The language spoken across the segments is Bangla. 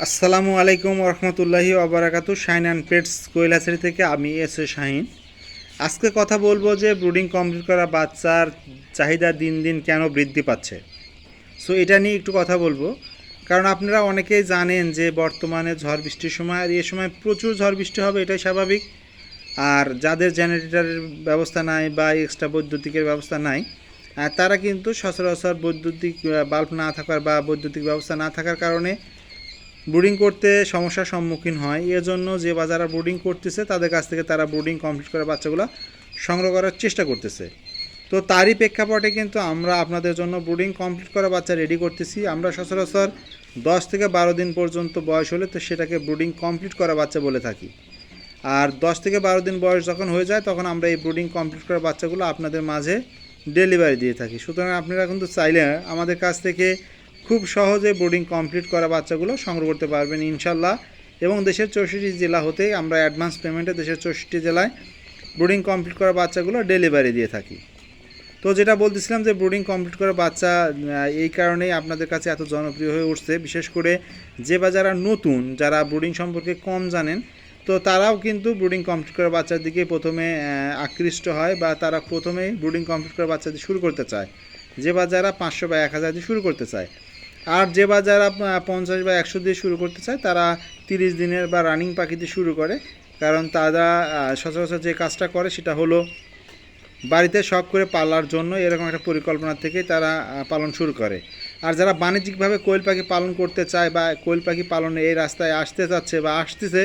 আসসালামু আলাইকুম রহমতুল্লাহি ওবরাকাতু। শাইন অ্যান্ড পেটস কৈলাসেরি থেকে আমি এস এ শাহিন। আজকে কথা বলব যে ব্রুডিং কমপ্লিট করা বাচ্চার চাহিদা দিন দিন কেন বৃদ্ধি পাচ্ছে। সো এটা নিয়ে একটু কথা বলব। কারণ আপনারা অনেকেই জানেন যে বর্তমানে ঝড় বৃষ্টির সময় আর এ সময় প্রচুর ঝড় বৃষ্টি হবে, এটাই স্বাভাবিক। আর যাদের জেনারেটরের ব্যবস্থা নাই বা এক্সট্রা বৈদ্যুতিকের ব্যবস্থা নাই তারা কিন্তু সচরাচর বৈদ্যুতিক বাল্ব না থাকার বা বৈদ্যুতিক ব্যবস্থা না থাকার কারণে ব্রুডিং করতে সমস্যার সম্মুখীন হয়। এজন্য যে বা যারা ব্রুডিং করতেছে, তাদের কাছ থেকে তারা ব্রুডিং কমপ্লিট করে বাচ্চাগুলো সংগ্রহ করার চেষ্টা করতেছে। তো তারই প্রেক্ষাপটে কিন্তু আমরা আপনাদের জন্য ব্রুডিং কমপ্লিট করা বাচ্চা রেডি করতেছি। আমরা সচরাচর দশ থেকে বারো দিন পর্যন্ত বয়স হলে তো সেটাকে ব্রুডিং কমপ্লিট করা বাচ্চা বলে থাকি। আর দশ থেকে বারো দিন বয়স যখন হয়ে যায়, তখন আমরা এই ব্রুডিং কমপ্লিট করা বাচ্চাগুলো আপনাদের মাঝে ডেলিভারি দিয়ে থাকি। সুতরাং আপনারা কিন্তু চাইলে আমাদের কাছ থেকে খুব সহজে বোর্ডিং কমপ্লিট করা বাচ্চাগুলো সংগ্রহ করতে পারবেন ইনশাল্লাহ। এবং দেশের চৌষট্টি জেলা হতে আমরা অ্যাডভান্স পেমেন্টে দেশের চৌষট্টি জেলায় ব্রুডিং কমপ্লিট করা বাচ্চাগুলো ডেলিভারি দিয়ে থাকি। তো যেটা বলতেছিলাম যে ব্রুডিং কমপ্লিট করা বাচ্চা এই কারণেই আপনাদের কাছে এত জনপ্রিয় হয়ে উঠছে। বিশেষ করে যে বা যারা নতুন, যারা ব্রুডিং সম্পর্কে কম জানেন, তো তারাও কিন্তু ব্রুডিং কমপ্লিট করা বাচ্চার দিকে প্রথমে আকৃষ্ট হয় বা তারা প্রথমেই ব্রুডিং কমপ্লিট করা বাচ্চা দিয়ে শুরু করতে চায়। যে বা যারা পাঁচশো বা এক হাজার দিয়ে শুরু করতে চায়। আর যে বা যারা পঞ্চাশ বা একশো দিয়ে শুরু করতে চায়, তারা তিরিশ দিনের বা রানিং পাখি দিয়ে শুরু করে। কারণ তারা সচরাচর যে কাজটা করে সেটা হলো বাড়িতে শখ করে পালার জন্য এরকম একটা পরিকল্পনা থেকে তারা পালন শুরু করে। আর যারা বাণিজ্যিকভাবে কোয়েল পাখি পালন করতে চায় বা কোয়েল পাখি পালনে এই রাস্তায় আসতে চাচ্ছে বা আসতেছে,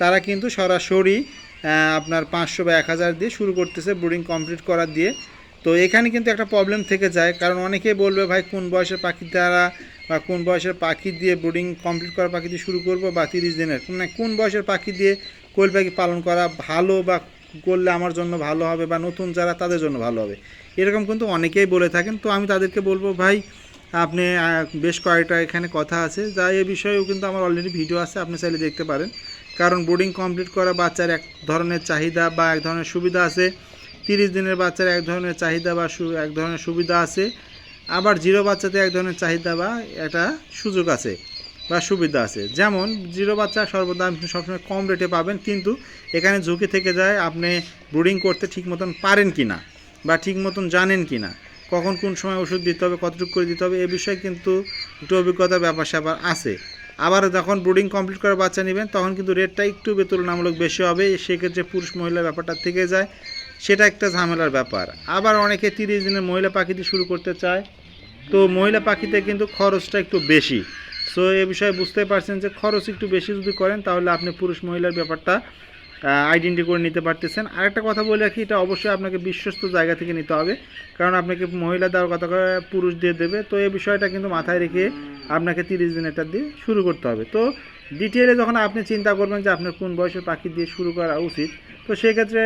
তারা কিন্তু সরাসরি আপনার পাঁচশো বা এক হাজার দিয়ে শুরু করতেছে ব্রুডিং কমপ্লিট করার দিয়ে। তো এখানে কিন্তু একটা প্রবলেম থেকে যায়। কারণ অনেকেই বলবে, ভাই, কোন বয়সের পাখি দ্বারা বা কোন বয়সের পাখি দিয়ে ব্রুডিং কমপ্লিট করা পাখি দিয়ে শুরু করব বা তিরিশ দিনের? মানে কোন বয়সের পাখি দিয়ে কোয়েল পাখি পালন করা ভালো বা করলে আমার জন্য ভালো হবে বা নতুন যারা তাদের জন্য ভালো হবে? এরকম কিন্তু অনেকেই বলে থাকেন। তো আমি তাদেরকে বলব, ভাই, আপনি বেশ কয়েকটা এখানে কথা আছে। যা এ বিষয়েও কিন্তু আমার অলরেডি ভিডিও আছে, আপনি চাইলে দেখতে পারেন। কারণ বোর্ডিং কমপ্লিট করা বাচ্চার এক ধরনের চাহিদা বা এক ধরনের সুবিধা আছে। তিরিশ দিনের বাচ্চার এক ধরনের চাহিদা বা এক ধরনের সুবিধা আছে। আবার জিরো বাচ্চাতে এক ধরনের চাহিদা বা একটা সুযোগ আছে বা সুবিধা আছে। যেমন, জিরো বাচ্চা সর্বদা আপনি সবসময় কম রেটে পাবেন, কিন্তু এখানে ঝুঁকি থেকে যায় আপনি ব্রুডিং করতে ঠিক মতন পারেন কি না বা ঠিক মতন জানেন কি না কখন কোন সময় ওষুধ দিতে হবে, কতটুকু করে দিতে হবে, এ বিষয়ে কিন্তু একটু অভিজ্ঞতার ব্যাপার স্যাপার আছে। আবার যখন ব্রুডিং কমপ্লিট করে বাচ্চা নেবেন, তখন কিন্তু রেটটা একটু বে- তুলনামূলক বেশি হবে, সেক্ষেত্রে পুরুষ মহিলার ব্যাপারটা থেকে যায়। সেটা একটা ঝামেলার ব্যাপার। আবার অনেকে তিরিশ দিনের মহিলা পাখি দিয়ে শুরু করতে চায়। তো মহিলা পাখিতে কিন্তু খরচটা একটু বেশি। সো এ বিষয়ে বুঝতে পারছেন যে খরচ একটু বেশি যদি করেন, তাহলে আপনি পুরুষ মহিলার ব্যাপারটা আইডেন্টি করে নিতে পারতেছেন। আরেকটা কথা বলে রাখি, এটা অবশ্যই আপনাকে বিশ্বস্ত জায়গা থেকে নিতে হবে। কারণ আপনাকে মহিলা দেওয়ার কথা পুরুষ দিয়ে দেবে। তো এই বিষয়টা কিন্তু মাথায় রেখে আপনাকে তিরিশ দিনেরটা দিয়ে শুরু করতে হবে। তো ডিটেলে যখন আপনি চিন্তা করবেন যে আপনার কোন বয়সের পাখি দিয়ে শুরু করা উচিত, তো সেক্ষেত্রে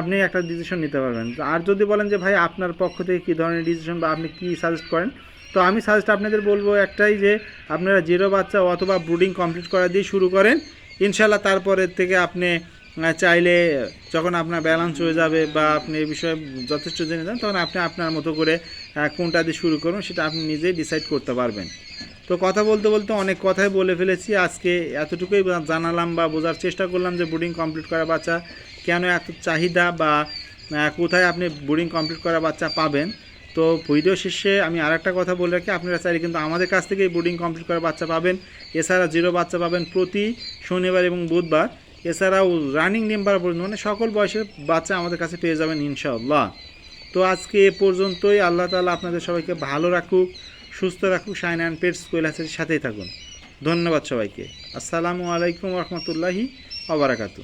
আপনি একটা ডিসিশন নিতে পারবেন। আর যদি বলেন যে, ভাই, আপনার পক্ষ থেকে কী ধরনের ডিসিশন বা আপনি কী সাজেস্ট করেন? তো আমি সাজেস্ট আপনাদের বলব একটাই যে, আপনারা জিরো বাচ্চা অথবা ব্রুডিং কমপ্লিট করা দিয়ে শুরু করেন। ইনশাল্লাহ তারপরের থেকে আপনি চাইলে যখন আপনার ব্যালেন্স হয়ে যাবে বা আপনি এই বিষয়ে যথেষ্ট জেনে যান, তখন আপনি আপনার মতো করে কোনটা দিয়ে শুরু করুন সেটা আপনি নিজেই ডিসাইড করতে পারবেন। তো কথা বলতে বলতে অনেক কথাই বলে ফেলেছি। আজকে এতটুকুই জানালাম বা বোঝার চেষ্টা করলাম যে বোর্ডিং কমপ্লিট করা বাচ্চা কেন এত চাহিদা বা কোথায় আপনি বোর্ডিং কমপ্লিট করা বাচ্চা পাবেন? তো ভিডিও শেষে আমি আরেকটা কথা বলে রাখি, আপনারা চাইলে কিন্তু আমাদের কাছ থেকেই বোর্ডিং কমপ্লিট করা বাচ্চা পাবেন। এছাড়া জিরো বাচ্চা পাবেন প্রতি শনিবার এবং বুধবার। এছাড়াও রানিং নেম্বার পর্যন্ত মানে সকল বয়সের বাচ্চা আমাদের কাছে পেয়ে যাবেন ইনশাআল্লাহ। তো আজকে এ পর্যন্তই, আল্লাহ তালা আপনাদের সবাইকে ভালো রাখুক, সুস্থ রাখুক শাইন অ্যান্ড পেটস কৈলাসের সাথেই থাকুন। ধন্যবাদ সবাইকে। আসসালামু আলাইকুম রহমতুল্লাহি আবরাকাতু